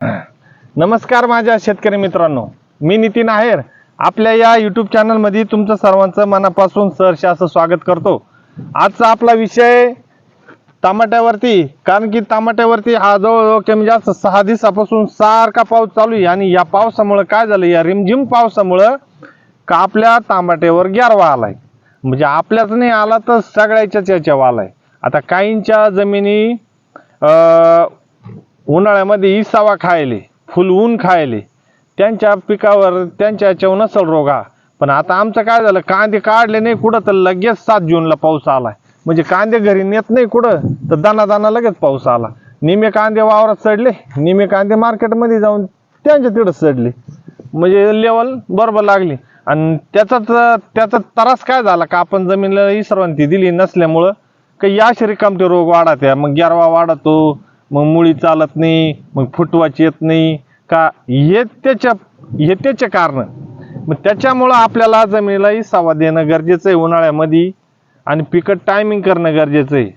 नमस्कार माझ्या शेतकरी मित्रांनो. मी नितीन आहेर. आपल्या या यूट्यूब चॅनलमध्ये तुमचं सर्वांचं मनापासून सहर्ष असं स्वागत करतो. आजचा आपला विषय टमाट्यावरती कारण की टमाट्यावरती हा जवळजवळ कमी जास्त सहा दिवसापासून सारखा पाऊस चालू आहे. आणि या पावसामुळं काय झालं? या रिमझिम पावसामुळं का आपल्या टमाट्यावर ग्यारवा आलाय? म्हणजे आपल्याच नाही आला तर सगळ्याच्याच याच्यावर आलाय. आता काहींच्या जमिनी उन्हाळ्यामध्ये इसावा खायले फुल ऊन खायले. त्यांच्या पिकावर त्यांच्या याच्यावर नसल रोग हा. पण आता आमचं काय झालं कांदे काढले नाही कुठं तर लगेच सात जूनला पाऊस आलाय. म्हणजे कांदे घरी नेत नाही कुठं तर दाना दाना लगेच पाऊस आला. निमे कांदे वावरात चढले निमे कांदे मार्केटमध्ये जाऊन त्यांच्या तिथं चढले म्हणजे लेवल बरोबर लागली. आणि त्याचाच त्याचा त्रास काय झाला का आपण जमीनला विश्रांती दिली नसल्यामुळं काही या रिकामटे रोग वाढत आहे मग ग्यारवा वाढतो मग मुळी चालत नाही मग फुटवाच येत नाही. का हे त्याच्या हे त्याचे कारण. मग त्याच्यामुळं आपल्याला जमिनीला इसावा देणं गरजेचं आहे उन्हाळ्यामध्ये आणि पिकं टायमिंग करणं गरजेचं आहे.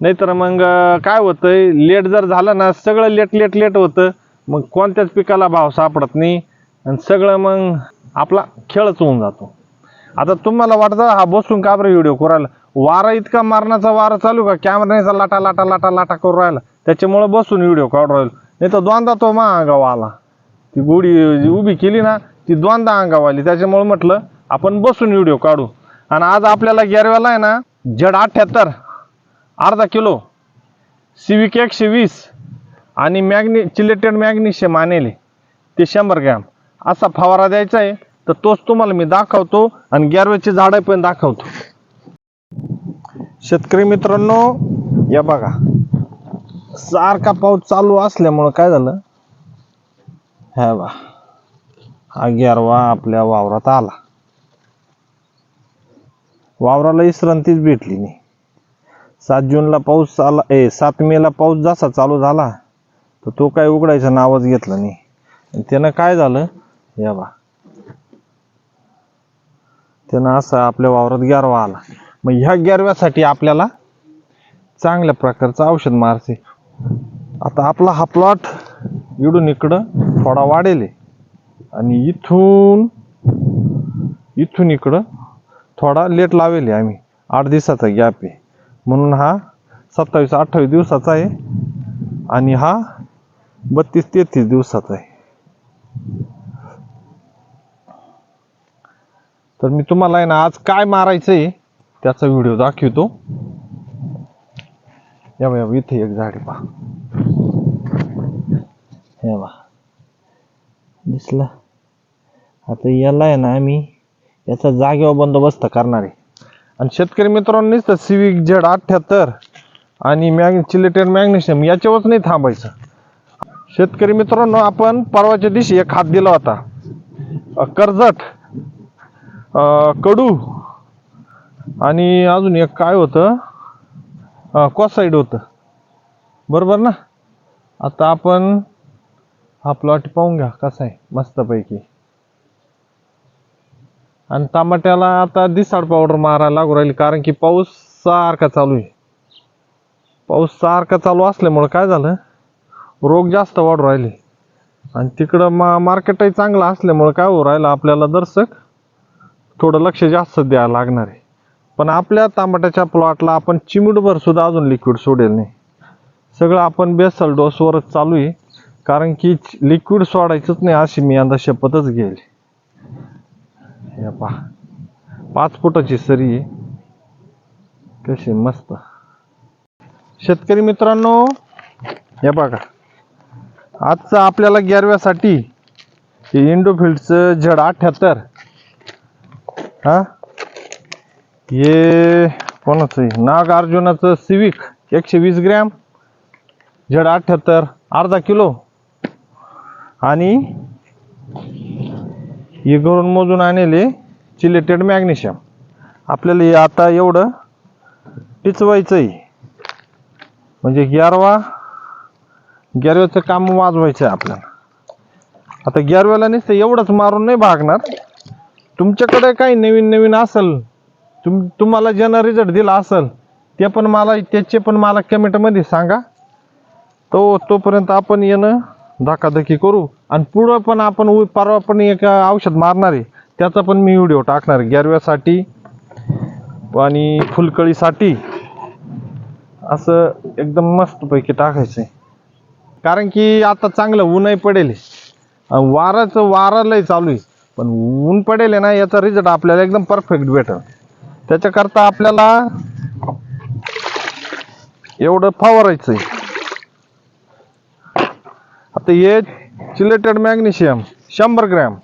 नाहीतर मग काय होतंय? लेट जर झालं ना सगळं लेट लेट लेट होतं. मग कोणत्याच पिकाला भाव सापडत नाही. आणि सगळं मग आपला खेळच होऊन जातो. आता तुम्हाला वाटतं हा बसून का बरं व्हिडिओ करायला वारा इतका मारण्याचा वारा चालू का? कॅमेराचा लाटा लाटा लाटा लाटा करून राहिला. त्याच्यामुळे बसून व्हिडिओ काढू राहिलो. नाही तर दोनदा तो मा अंगाव आला. ती गोडी जी उभी केली ना ती दोनदा अंगाव आली. त्याच्यामुळे म्हटलं आपण बसून व्हिडिओ काढू. आणि आज आपल्याला गेरव्याला आहे ना जड अठ्ठ्याहत्तर अर्धा किलो सिविक एकशे वीस आणि मॅग्नी चिलेटेड मॅग्नेशियम आणले. ते शंभर ग्रॅम. असा फवारा द्यायचा आहे तर तोच तुम्हाला मी दाखवतो आणि गॅरवेची झाडं पण दाखवतो. शेतकरी मित्रांनो या बघा. सारखा पाऊस चालू असल्यामुळं काय झालं? ह्या बा हा ग्यारवा आपल्या वावरात आला. वावराला विश्रांतीच भेटली नाही. सात जूनला पाऊस आला ए सात मेला पाऊस जसा चालू झाला तर तो काय उघडायचं नावच घेतलं नाही. त्यानं काय झालं? या बा त्यानं असं आपल्या वावरात ग्यारवा आला. मग ह्या गॅरव्यासाठी आपल्याला चांगल्या प्रकारचं औषध मारते आता आपला हा प्लॉट इडून इकडं थोडा वाढेल आहे. आणि इथून इथून इकडं थोडा लेट लावेल आहे आम्ही. आठ दिवसाचा गॅप आहे. म्हणून हा सत्तावीस अठ्ठावीस दिवसाचा आहे. आणि हा बत्तीस तेहतीस दिवसाचा आहे. तर मी तुम्हाला आहे ना आज काय मारायचं आहे त्याचा व्हिडिओ दाखवतो. या बा, या इथे एक झाड आहे पहा. हे बा दिसला? आता याला आहे ना आम्ही याचा जागेवर बंदोबस्त करणार आहे. आणि शेतकरी मित्रांनो तर सिविक झेड अठ्ठ्याहत्तर आणि मॅग चिलेटेड मॅग्नेशियम याच्यावरच नाही थांबायचं. शेतकरी मित्रांनो आपण परवाच्या दिवशी एक हात दिला होता. कर्जत कडू आणि अजून एक काय होतं? साईड होतं. बरोबर ना? आता आपण हा प्लॉट पाहून घ्या कसा आहे. मस्तपैकी. आणि टमाट्याला आता दिसाड पावडर मारायला लागू राहिली कारण की पाऊस सारखा चालू आहे. पाऊस सारखा चालू असल्यामुळं काय झालं? रोग जास्त वाढू राहिले. आणि तिकडं मा मार्केटही चांगलं असल्यामुळं काय होऊ राहिलं? आपल्याला दर्शक थोडं लक्ष जास्त द्यायला लागणार आहे. पण आपल्या तांबट्याच्या प्लॉटला आपण चिमूटभर सुद्धा अजून लिक्विड सोडेल नाही. सगळं आपण बेसल डोसवरच चालू आहे. कारण की लिक्विड सोडायचंच नाही अशी मी यंदा शपथच घेईल. पा पहा. पाच फुटाची सरी कशी मस्त. शेतकरी मित्रांनो हे बघा. आजचं आपल्याला ग्यारव्यासाठी इंडोफिल्डचं झड अठ्ठ्याहत्तर हा? हे कोणाचं आहे? नागार्जुनाचं सिविक एकशे वीस ग्रॅम झड अठ्ठ्याहत्तर अर्धा किलो. आणि हे घरून मोजून आणले चिलेटेड मॅग्नेशियम आपल्याला हे आता एवढं टिचवायचं आहे. म्हणजे ग्यारवा ग्यारव्याचं काम वाजवायचं आहे आपल्याला. आता ग्यारव्याला नसतं एवढंच मारून नाही भागणार. तुमच्याकडे काही नवीन नवीन असेल तुम तुम्हाला ज्यानं रिझल्ट दिला असेल ते पण मला त्याचे पण मला कमेंटमध्ये सांगा. तो तोपर्यंत आपण येणं धकाधकी करू. आणि पुढं पण आपण परवा पण एक औषध मारणार आहे. त्याचा पण मी व्हिडिओ टाकणार. गॅरव्यासाठी आणि फुलकळीसाठी. असं एकदम मस्तपैकी टाकायचं आहे. कारण की आता चांगलं ऊनही पडेल. वाराचं वारा चालू आहे. पण ऊन पडेल आहे ना याचा रिझल्ट आपल्याला एकदम परफेक्ट भेटेल. त्याच्याकरता आपल्याला एवढं फवारायचं आहे आता हे चिलेटेड मॅग्नेशियम शंभर ग्रॅम.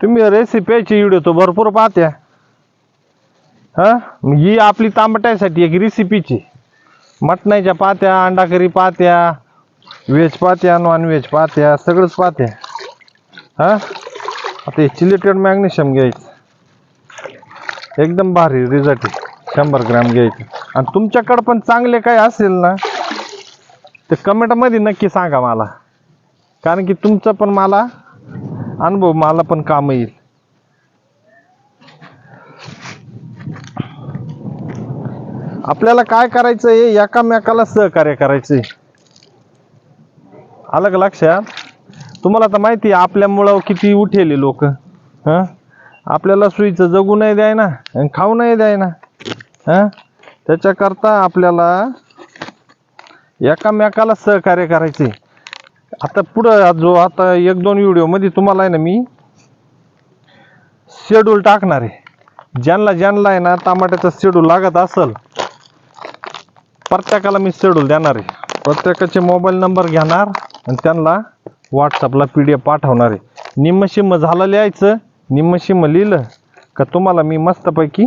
तुम्ही रेसिपीची व्हिडिओ तो भरपूर पाहत्या. हा? ही आपली तांबट्यासाठी एक रेसिपीची मटणाच्या पात्या अंडाकरी पात्या व्हेज पात्या नॉन व्हेज पात्या सगळंच पात्या हा? आता हे चिलेटेड मॅग्नेशियम घ्यायचं. एकदम भारी रिझल्ट शंभर ग्रॅम घ्यायचे. आणि तुमच्याकडं पण चांगले काय असेल ना ते कमेंटमध्ये नक्की सांगा मला. कारण की तुमचं पण मला अनुभव मला पण काम येईल. आपल्याला काय करायचं आहे एकामेकाला सहकार्य करायचंय. अलग लक्षात. तुम्हाला तर माहिती आहे आपल्यामुळं किती उठेले लोक हां? आपल्याला सुईचं जगू नाही द्याय ना आणि खाऊ नाही द्याय ना हं? त्याच्याकरता आपल्याला एकामेकाला सहकार्य करायचे. आता पुढं जो आता एक दोन व्हिडिओमध्ये तुम्हाला आहे ना मी शेड्यूल टाकणार आहे. ज्यांना ज्यांना आहे ना टमाट्याचा शेड्यूल लागत असल प्रत्येकाला मी शेड्यूल देणार आहे. प्रत्येकाचे मोबाईल नंबर घेणार आणि त्यांना व्हॉट्सअपला पी डी एफ पाठवणार आहे. निम्मशिम्म झालं लिहायचं निम्मशिम्म लिहिलं का तुम्हाला मी मस्तपैकी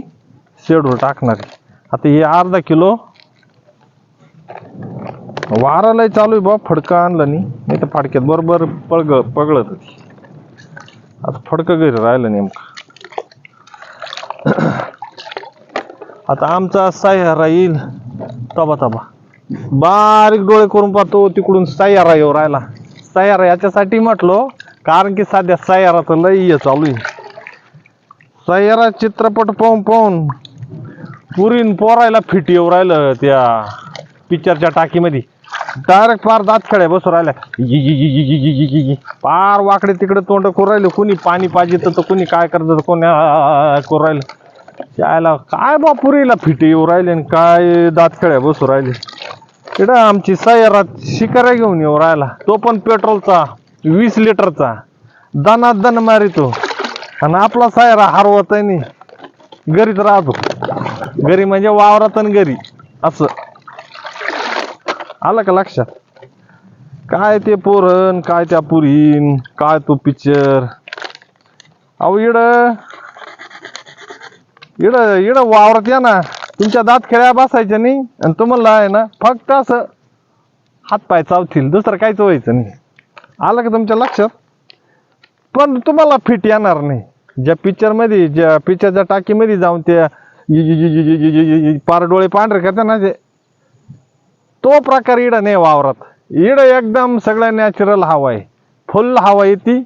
शेडूल टाकणार आहे. आता हे अर्धा किलो वारालाही चालू आहे बा फडकं आणलं नाही. नाही तर फाडक्यात बरोबर पळग पगळत होती. आता फडकं घरी राहिलं नेमकं. आता आमचा सायहारा येईल. तबा तबा. बारीक डोळे करून पाहतो तिकडून सायहारा येऊ राहिला. सायहारा याच्यासाठी म्हटलो कारण की सध्या सायहाराचं लय चालू आहे. सायहारा चित्रपट पाहून पाहून पुरीन पोरायला फिट येऊ राहिलं त्या पिक्चरच्या टाकीमध्ये. डायरेक्ट पार दात खेळ्या बसू राहिल्या गी गी गी गी गी गी गी गी पार वाकडे तिकडे तोंड करू राहिले. कोणी पाणी पाहिजे तर कुणी काय करत कोणी करू राहिलं. यायला काय बा पुरीला फिट येऊ राहिले आणि काय दात खेळ्या बसू राहिले. इकडं आमची सयरात शिकाऱ्या घेऊन येऊ राहिला. तो पण पेट्रोलचा वीस लिटरचा दना दन मारितो. आणि आपला सायरा हरवत नाही घरीच राहतो. घरी म्हणजे वावरात आणि घरी. असं. आलं का लक्षात? काय ते पोरण काय त्या पुरीन काय तो पिक्चर? अहो इड. इड इड वावरात या ना. तुमच्या दात खेळ्या बसायच्या नाही आणि तुम्हाला आहे ना फक्त असं हातपाय चावतील. दुसरं काहीच व्हायचं नाही. आलं का तुमच्या लक्षात? पण तुम्हाला फिट येणार नाही. ज्या पिक्चरमध्ये ज्या पिक्चरच्या टाकीमध्ये जाऊन त्या पार डोळे पांढरे करतात ना ते तो प्रकार इड नाही वावरात. इड एकदम सगळ्या नॅचरल हवा आहे. फुल हवा येते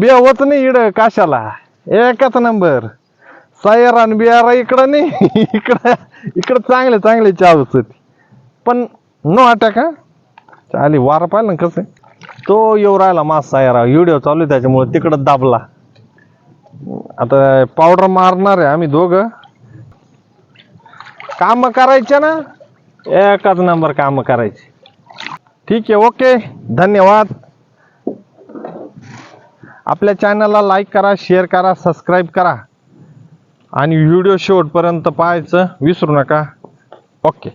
बेवत नाही इड काशाला. एकच नंबर सायरा आणि बियारा इकडं नाही. इकडं इकडं चांगले चांगले चावच होती. पण नो अटॅक हा? चाली वारा पाहिलं ना कसं? तो येऊ राहिला मास सायरा. व्हिडिओ चालू आहे त्याच्यामुळे तिकडं दाबला. आता पावडर मारणार आहे आम्ही दोघं. काम करायचे ना? एकाच नंबर काम करायचे. ठीक आहे ओके. धन्यवाद. आपल्या चॅनलला लाईक करा शेअर करा सबस्क्राईब करा. आणि व्हिडिओ शेवटपर्यंत पाहायचं विसरू नका. ओके.